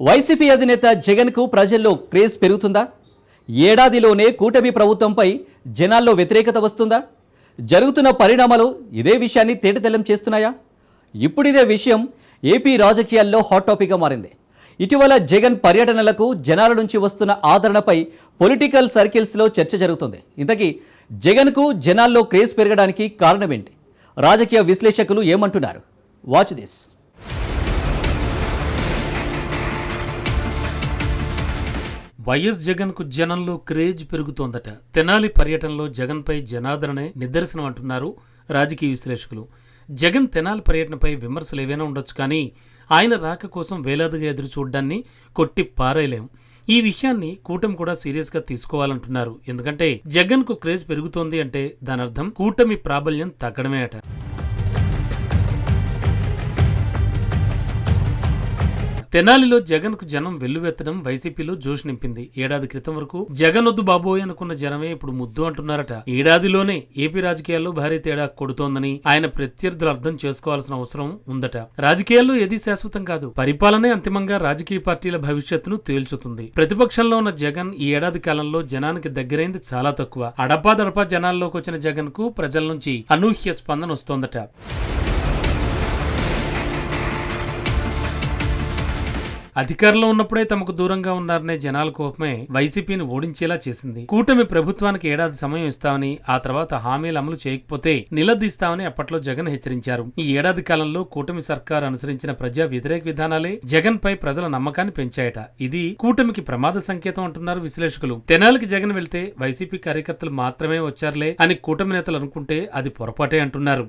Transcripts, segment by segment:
YCP అధినేత జగన్కు ప్రజల్లో క్రేజ్ పెరుగుతుందా? ఏడాదిలోనే కూటమి ప్రభుత్వంపై జనాల్లో వ్యతిరేకత వస్తుందా? జరుగుతున్న పరిణామాలు ఇదే విషయాన్ని తేటతెల్లం చేస్తున్నాయా? ఇప్పుడిదే విషయం ఏపీ రాజకీయాల్లో హాట్ టాపిక్గా మారింది. ఇటీవల జగన్ పర్యటనలకు జనాల నుంచి వస్తున్న ఆదరణపై పొలిటికల్ సర్కిల్స్లో చర్చ జరుగుతుంది. ఇంతకీ జగన్కు జనాల్లో క్రేజ్ పెరగడానికి కారణమేంటి? రాజకీయ విశ్లేషకులు ఏమంటున్నారు? Watch this. వైఎస్ జగన్కు జనంలో క్రేజ్ పెరుగుతోందట. తెనాలి పర్యటనలో జగన్పై జనాదరణే నిదర్శనం అంటున్నారు రాజకీయ విశ్లేషకులు. జగన్ తెనాలి పర్యటనపై విమర్శలు ఏవైనా ఉండొచ్చు కానీ ఆయన రాక కోసం వేలాదిగా ఎదురు చూడ్డాన్ని కొట్టి పారేయలేం. ఈ విషయాన్ని కూటమి కూడా సీరియస్గా తీసుకోవాలంటున్నారు. ఎందుకంటే జగన్కు క్రేజ్ పెరుగుతోంది అంటే దాని అర్థం కూటమి ప్రాబల్యం తగ్గడమే అట. తెనాలిలో జగన్కు జనం వెల్లువెత్తడం వైసీపీలో జోష్ నింపింది. ఏడాది క్రితం వరకు జగన్ వద్దు బాబోయ్ అనుకున్న జనమే ఇప్పుడు ముద్దు అంటున్నారట. ఏడాదిలోనే ఏపీ రాజకీయాల్లో భారీ తేడా కొడుతోందని ఆయన ప్రత్యర్థులు అర్థం చేసుకోవాల్సిన అవసరం ఉందట. రాజకీయాల్లో ఏది శాశ్వతం కాదు. పరిపాలనే అంతిమంగా రాజకీయ పార్టీల భవిష్యత్తును తేల్చుతుంది. ప్రతిపక్షంలో ఉన్న జగన్ ఈ ఏడాది కాలంలో జనానికి దగ్గరైంది చాలా తక్కువ. అడపాదడపా జనాల్లోకి వచ్చిన జగన్కు ప్రజల నుంచి అనూహ్య స్పందన వస్తోందట. అధికారంలో ఉన్నప్పుడే తమకు దూరంగా ఉన్నారనే జనాల కోపమే వైసీపీని ఓడించేలా చేసింది. కూటమి ప్రభుత్వానికి ఏడాది సమయం ఇస్తామని ఆ తర్వాత హామీలు అమలు చేయకపోతే నిలదీస్తామని అప్పట్లో జగన్ హెచ్చరించారు. ఈ ఏడాది కాలంలో కూటమి సర్కార్ అనుసరించిన ప్రజా వ్యతిరేక విధానాలే జగన్ పై ప్రజల నమ్మకాన్ని పెంచాయట. ఇది కూటమికి ప్రమాద సంకేతం అంటున్నారు విశ్లేషకులు. తెనాలికి జగన్ వెళ్తే వైసీపీ కార్యకర్తలు మాత్రమే వచ్చారులే అని కూటమి నేతలు అనుకుంటే అది పొరపాటే అంటున్నారు.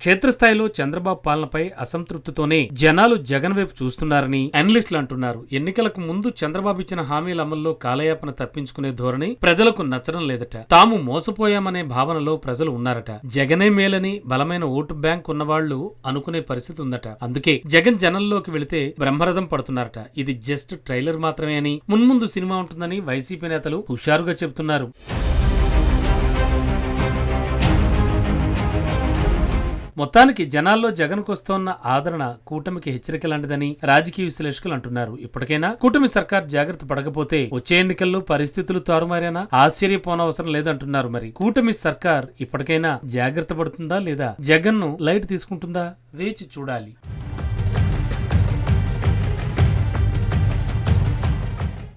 క్షేత్రస్థాయిలో చంద్రబాబు పాలనపై అసంతృప్తితోనే జనాలు జగన్ వైపు చూస్తున్నారని అనలిస్టులు అంటున్నారు. ఎన్నికలకు ముందు చంద్రబాబు ఇచ్చిన హామీల అమల్లో కాలయాపన తప్పించుకునే ధోరణి ప్రజలకు నచ్చడం లేదట. తాము మోసపోయామనే భావనలో ప్రజలు ఉన్నారట. జగనే మేలని బలమైన ఓటు బ్యాంక్ ఉన్నవాళ్ళు అనుకునే పరిస్థితి ఉందట. అందుకే జగన్ జనంలోకి వెళితే బ్రహ్మరథం పడుతున్నారట. ఇది జస్ట్ ట్రైలర్ మాత్రమే అని మున్ముందు సినిమా ఉంటుందని వైసీపీ నేతలు హుషారుగా చెబుతున్నారు. మొత్తానికి జనాల్లో జగన్కు వస్తోన్న ఆదరణ కూటమికి హెచ్చరిక లాంటిదని రాజకీయ విశ్లేషకులు అంటున్నారు. ఇప్పటికైనా కూటమి సర్కార్ జాగ్రత్త పడకపోతే వచ్చే ఎన్నికల్లో పరిస్థితులు తారుమారేనా ఆశ్చర్యపోనవసరం లేదంటున్నారు మరి. కూటమి సర్కార్ ఇప్పటికైనా జాగ్రత్త పడుతుందా లేదా? జగన్ను లైట్ తీసుకుంటుందా? వేచి చూడాలి.